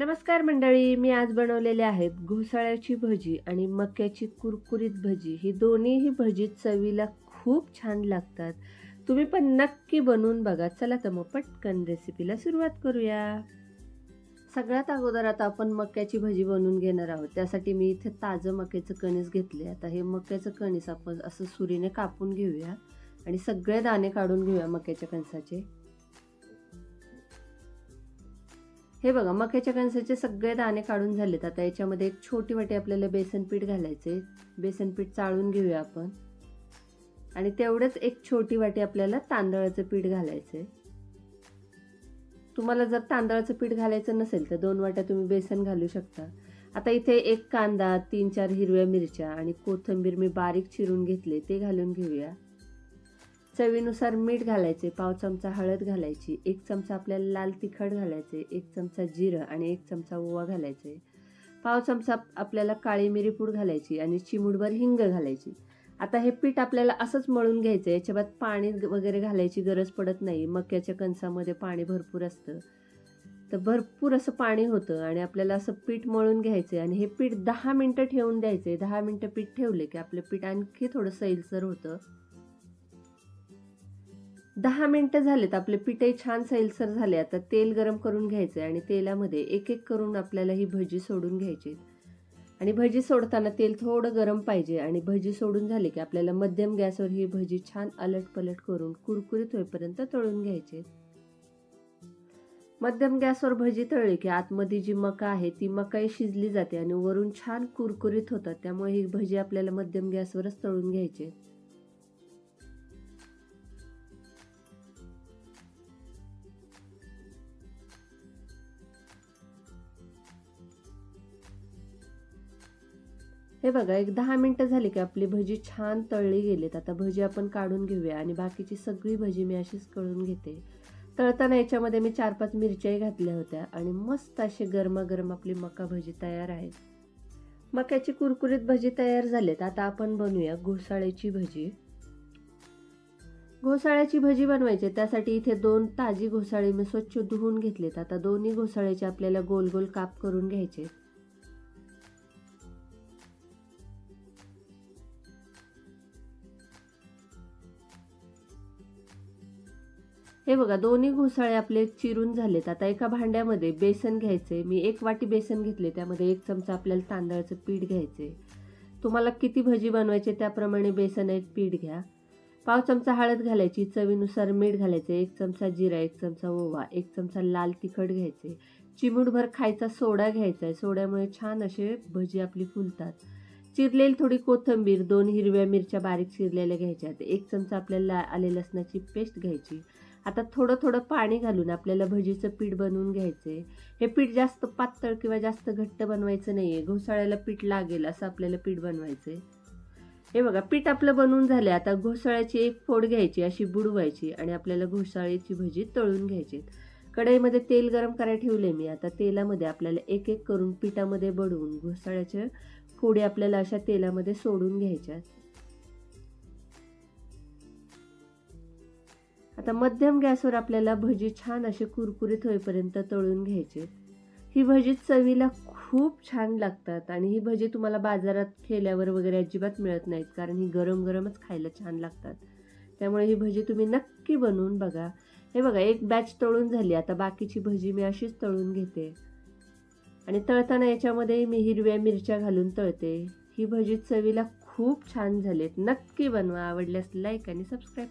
नमस्कार मंडळी मी आज बनवलेले आहेत घोसाळ्याची भजी आणि मक्याची कुरकुरीत भजी. ही दोन्हीही भजी चवीला खूप छान लागतात. तुम्ही पण नक्की बनवून बघा. चला तर मग पटकन रेसिपीला सुरुवात करूया. सगळ्यात अगोदर आता आपण मक्याची भजी बनवून घेणार आहोत. त्यासाठी मी इथे ताजं मक्याचं कणीस घेतले आता हे मक्याचं कणीस आपण असं सुरीने कापून घेऊया आणि सगळे दाणे काढून घेऊया मक्याच्या कणसाचे. हे बघा मक्याच्या कणसाचे सगळे दाणे काढून झालेत. आता याच्यामध्ये एक छोटी वाटी आपल्याला बेसन पीठ घालायचे बेसन पीठ चाळून घेऊया आपण. आणि तेवढंच एक छोटी वाटी आपल्याला तांदळाचं पीठ घालायचंय. तुम्हाला जर तांदळाचं पीठ घालायचं नसेल तर दोन वाट्या तुम्ही बेसन घालू शकता. आता इथे एक कांदा तीन चार हिरव्या मिरच्या आणि कोथिंबीर मी बारीक चिरून घेतले ते घालून घेऊया. चवीनुसार मीठ घालायचे पाव चमचा हळद घालायची एक चमचा आपल्याला लाल तिखट घालायचे एक चमचा जिरं आणि एक चमचा ओवा घालायचे. पाव चमचा आपल्याला काळी मिरी पूड घालायची आणि चिमूडभर हिंग घालायची. आता हे पीठ आपल्याला असंच मळून घ्यायचं याच्यात पाणी वगैरे घालायची गरज पडत नाही मक्याच्या कणसामध्ये पाणी भरपूर असतं. तर भरपूर असं पाणी होतं आणि आपल्याला असं पीठ मळून घ्यायचं आणि हे पीठ दहा मिनटं ठेवून द्यायचे दहा मिनटं पीठ ठेवले की आपलं पीठ आणखी थोडं सैलसर होतं. दहा मिनटं झालेत आपले पिठे छान सैलसर झाले आता तेल गरम करून घ्यायचे आणि तेलामध्ये एक एक करून आपल्याला ही भजी सोडून घ्यायची. आणि भजी सोडताना तेल थोडं गरम पाहिजे आणि भजी सोडून झाली की आपल्याला मध्यम गॅसवर ही भजी छान अलट पलट करून कुरकुरीत होईपर्यंत तळून घ्यायचे. मध्यम गॅसवर भजी तळली की आतमध्ये जी मका आहे ती मकाही शिजली जाते आणि वरून छान कुरकुरीत होतात त्यामुळे ही भजी आपल्याला मध्यम गॅसवरच तळून घ्यायची. हे बघा एक दहा मिनटं झाली की आपली भजी छान तळली गेलीत. आता भजी आपण काढून घेऊया आणि बाकीची सगळी भजी मी अशीच कळून घेते. तळताना याच्यामध्ये मी चार पाच मिरच्याही घातल्या होत्या आणि मस्त अशी गरमागरम आपली मका भजी तयार आहे मक्याची कुरकुरीत भजी तयार झालेत. आता आपण बनवूया घोसाळ्याची भजी. घोसाळ्याची भजी बनवायची त्यासाठी इथे दोन ताजी घोसाळे मी स्वच्छ धुवून घेतलेत. आता दोन्ही घोसाळ्याचे आपल्याला गोल गोल काप करून घ्यायचे हे बघा दोन्ही घोसाळे आपले चिरून झालेत. आता एका भांड्यामध्ये बेसन घ्यायचे. मी एक वाटी बेसन घेतले. त्यामध्ये एक चमचा आपल्याला तांदळाचं पीठ घ्यायचे. तुम्हाला किती भजी बनवायचे त्याप्रमाणे बेसन एक पीठ घ्या. पाव चमचा हळद घालायची. चवीनुसार मीठ घालायचे. एक चमचा जिरा एक चमचा ओवा एक चमचा लाल तिखट घ्यायचे. चिमूटभर खायचा सोडा घ्यायचा आहे. सोड्यामुळे छान असे भजी आपली फुलतात. चिरलेली थोडी कोथिंबीर दोन हिरव्या मिरच्या बारीक चिरलेल्या घ्यायच्या एक चमचा आपल्याला आले लसणाची पेस्ट घ्यायची. आता थोडं थोडं पाणी घालून आपल्याला भजीचं पीठ बनवून घ्यायचं आहे हे पीठ जास्त पातळ किंवा जास्त घट्ट बनवायचं नाही आहे घोसाळ्याला पीठ लागेल असं आपल्याला पीठ बनवायचं आहे हे बघा पीठ आपलं बनवून झालं आता घोसाळ्याची एक फोड घ्यायची अशी बुडवायची आणि आपल्याला घोसाळ्याची भजी तळून घ्यायची कढईमध्ये तेल गरम करायला ठेवले मी. आता तेलामध्ये आपल्याला एक एक करून पिठामध्ये बडवून घोसाळ्याच्या फोडी आपल्याला अशा तेलामध्ये सोडून घ्यायच्यात आता मध्यम गॅसवर आपल्याला भजी छान असे कुरकुरीत होईपर्यंत तळून घ्यायचे. ही भजी चवीला खूप छान लागतात आणि ही भजी तुम्हाला बाजारात खेल्यावर वगैरे अजिबात मिळत नाहीत कारण ही गरम गरमच खायला छान लागतात. त्यामुळे ही भजी तुम्ही नक्की बनवून बघा. हे बघा एक बॅच तळून झाली. आता बाकीची भजी मी अशीच तळून घेते. आणि तळताना याच्यामध्ये मी हिरव्या मिरच्या घालून तळते. ही भजी चवीला खूप छान झालीत. नक्की बनवा. आवडल्यास लाईक आणि सबस्क्राईब